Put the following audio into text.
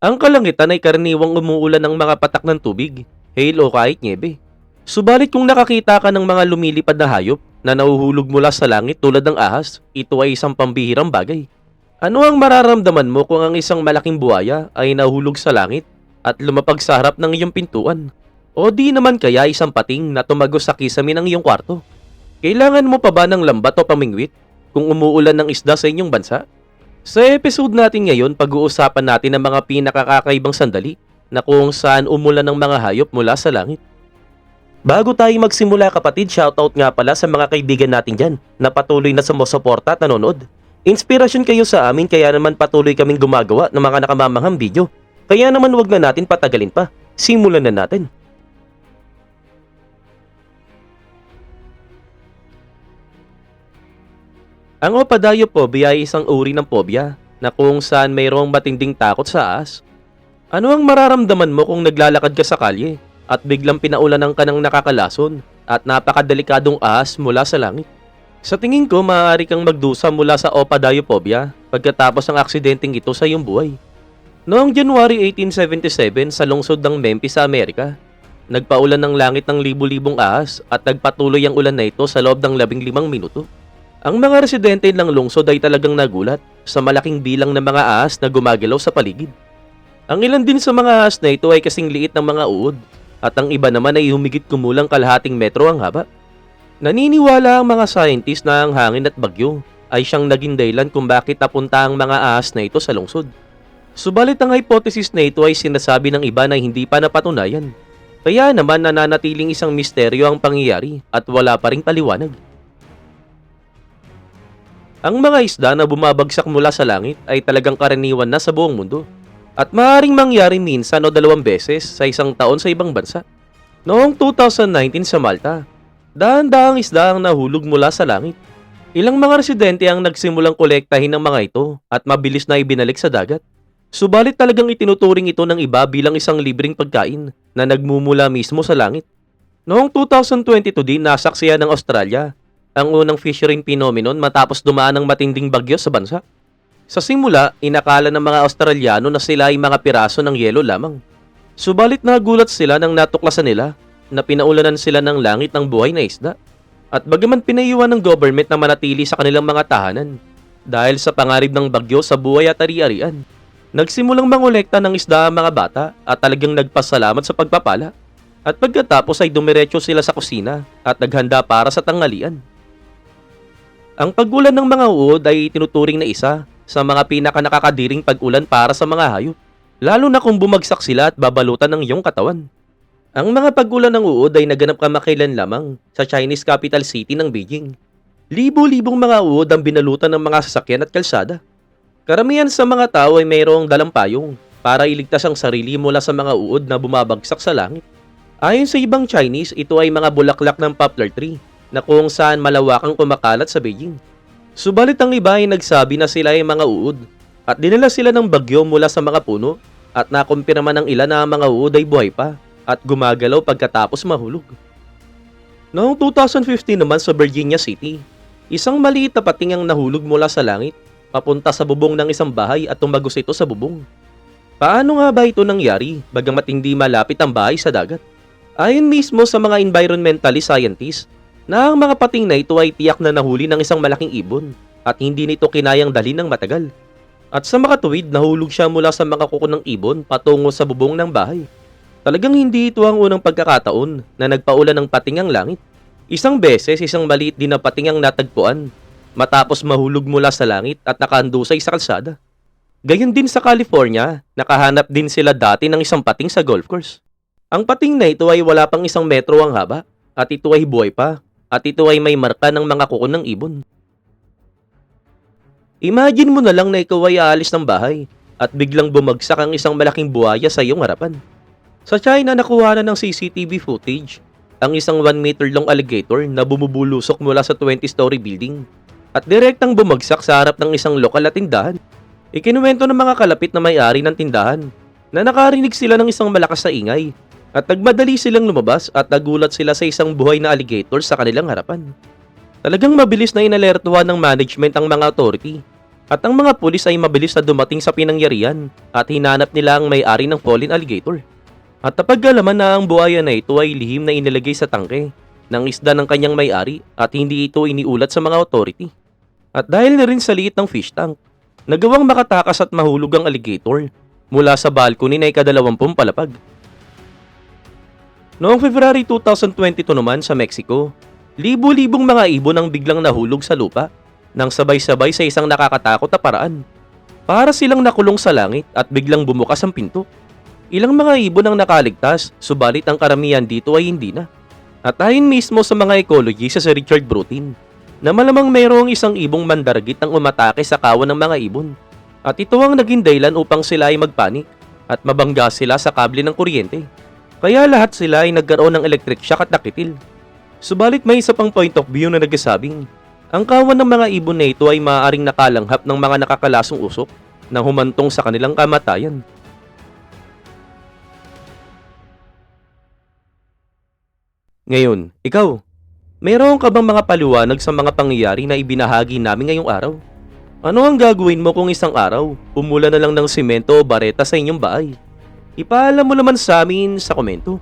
Ang kalangitan ay karaniwang umuulan ng mga patak ng tubig, hail o kahit niebe. Subalit kung nakakita ka ng mga lumilipad na hayop na nahuhulog mula sa langit tulad ng ahas, ito ay isang pambihirang bagay. Ano ang mararamdaman mo kung ang isang malaking buhaya ay nahulog sa langit at lumapag sa harap ng iyong pintuan? O di naman kaya isang pating na tumagos sa kisame ng iyong kwarto? Kailangan mo pa ba ng lambat o pamingwit kung umuulan ng isda sa inyong bansa? Sa episode natin ngayon, pag-uusapan natin ang mga pinakakakaibang sandali na kung saan umulan ng mga hayop mula sa langit. Bago tayo magsimula kapatid, shoutout nga pala sa mga kaibigan natin dyan na patuloy na sumusuporta at nanonood. Inspirasyon kayo sa amin kaya naman patuloy kaming gumagawa ng mga nakamamanghang video. Kaya naman wag na natin patagalin pa. Simulan na natin. Ang opadayophobia ay isang uri ng phobia na kung saan mayroong matinding takot sa ahas. Ano ang mararamdaman mo kung naglalakad ka sa kalye at biglang pinaulanan ka ng nakakalason at napakadelikadong ahas mula sa langit? Sa tingin ko, maaari kang magdusa mula sa opadayophobia pagkatapos ng aksidenteng ito sa iyong buhay. Noong January 1877 sa lungsod ng Memphis sa Amerika, nagpaulan ng langit ng libu-libong ahas at nagpatuloy ang ulan na ito sa loob ng 15 minuto. Ang mga residente ng lungsod ay talagang nagulat sa malaking bilang ng mga ahas na gumagalaw sa paligid. Ang ilan din sa mga ahas na ito ay kasing liit ng mga uod at ang iba naman ay humigit kumulang kalahating metro ang haba. Naniniwala ang mga scientist na ang hangin at bagyo ay siyang naging dahilan kung bakit napunta ang mga ahas na ito sa lungsod. Subalit ang hypothesis na ito ay sinasabi ng iba na hindi pa napatunayan. Kaya naman nananatiling isang misteryo ang pangyayari at wala pa ring paliwanag. Ang mga isda na bumabagsak mula sa langit ay talagang karaniwan na sa buong mundo at maaaring mangyari minsan o dalawang beses sa isang taon sa ibang bansa. Noong 2019 sa Malta, dahan-dahang isda ang nahulog mula sa langit. Ilang mga residente ang nagsimulang kolektahin ng mga ito at mabilis na ibinalik sa dagat. Subalit talagang itinuturing ito ng iba bilang isang libreng pagkain na nagmumula mismo sa langit. Noong 2022 din nasaksiyan ng Australia ang unang fishering phenomenon matapos dumaan ng matinding bagyo sa bansa. Sa simula, inakala ng mga Australiano na sila ay mga piraso ng yelo lamang. Subalit nagulat sila nang natuklasan nila na pinaulanan sila ng langit ng buhay na isda. At bagaman pinayuhan ng government na manatili sa kanilang mga tahanan dahil sa pangarib ng bagyo sa buhay at ari-arian, nagsimulang mangolekta ng isda ang mga bata at talagang nagpasalamat sa pagpapala. At pagkatapos ay dumiretso sila sa kusina at naghanda para sa tanghalian. Ang pagulan ng mga uod ay tinuturing na isa sa mga pinakanakakadiring pag-ulan para sa mga hayop, lalo na kung bumagsak sila at babalutan ng iyong katawan. Ang mga pagulan ng uod ay naganap kamakailan lamang sa Chinese capital city ng Beijing. Libo-libong mga uod ang binalutan ng mga sasakyan at kalsada. Karamihan sa mga tao ay mayroong dalang payong para iligtas ang sarili mula sa mga uod na bumabagsak sa langit. Ayon sa ibang Chinese, ito ay mga bulaklak ng poplar tree na kung saan malawakang kumakalat sa Beijing. Subalit ang iba ay nagsabi na sila ay mga uod at dinala sila ng bagyo mula sa mga puno at nakumpirma ng ilan na ang mga uod ay buhay pa at gumagalaw pagkatapos mahulog. Noong 2015 naman sa Virginia City, isang maliit na pating ang nahulog mula sa langit papunta sa bubong ng isang bahay at tumagos ito sa bubong. Paano nga ba ito nangyari bagamat hindi malapit ang bahay sa dagat? Ayon mismo sa mga environmentalist scientists, na ang mga pating na ito ay tiyak na nahuli ng isang malaking ibon at hindi nito kinayang dalhin ng matagal. At sa makatuwid, nahulog siya mula sa mga kuko ng ibon patungo sa bubong ng bahay. Talagang hindi ito ang unang pagkakataon na nagpaulan ng pating ang langit. Isang beses, isang maliit din na pating natagpuan matapos mahulog mula sa langit at nakaandusay sa kalsada. Gayon din sa California, nakahanap din sila dati ng isang pating sa golf course. Ang pating na ito ay wala pang isang metro ang haba at ito ay buhay pa at ito ay may marka ng mga kuko ng ibon. Imagine mo na lang na ikaw ay aalis ng bahay at biglang bumagsak ang isang malaking buhaya sa iyong harapan. Sa China, nakuha na ng CCTV footage ang isang 1 meter long alligator na bumubulusok mula sa 20-story building at direktang bumagsak sa harap ng isang lokal na tindahan. Ikinuwento ng mga kalapit na may-ari ng tindahan na nakarinig sila ng isang malakas na ingay at nagmadali silang lumabas at nagulat sila sa isang buhay na alligator sa kanilang harapan. Talagang mabilis na inalertuhan ng management ang mga authority At ang mga pulis ay mabilis na dumating sa pinangyarihan at hinanap nila ang may-ari ng fallen alligator. At napagkalaman na ang buhaya na ito ay lihim na inilagay sa tangke ng isda ng kanyang may-ari at hindi ito iniulat sa mga authority. At dahil na rin sa liit ng fish tank, nagawang makatakas at mahulog ang alligator mula sa balcony na ikadalawampung palapag. Noong February 2022 naman sa Mexico, libo-libong mga ibon ang biglang nahulog sa lupa nang sabay-sabay sa isang nakakatakot na paraan. Para silang nakulong sa langit at biglang bumukas ang pinto. Ilang mga ibon ang nakaligtas, subalit ang karamihan dito ay hindi na. At ayon mismo sa mga ecologist sa Richard Brutin, na malamang mayroong isang ibong mandaragit ang umatake sa kawan ng mga ibon. At ito ang naging dahilan upang sila ay magpanik at mabangga sila sa kable ng kuryente. Kaya lahat sila ay nagkaroon ng electric shock at nakitil. Subalit may isa pang point of view na nagsasabing, ang kawan ng mga ibon na ito ay maaaring nakalanghap ng mga nakakalasong usok na humantong sa kanilang kamatayan. Ngayon, ikaw, mayroon ka bang mga paliwanag sa mga pangyayari na ibinahagi namin ngayong araw? Ano ang gagawin mo kung isang araw, umula na lang ng simento o bareta sa inyong bahay? Ipaalam mo naman sa amin sa komento.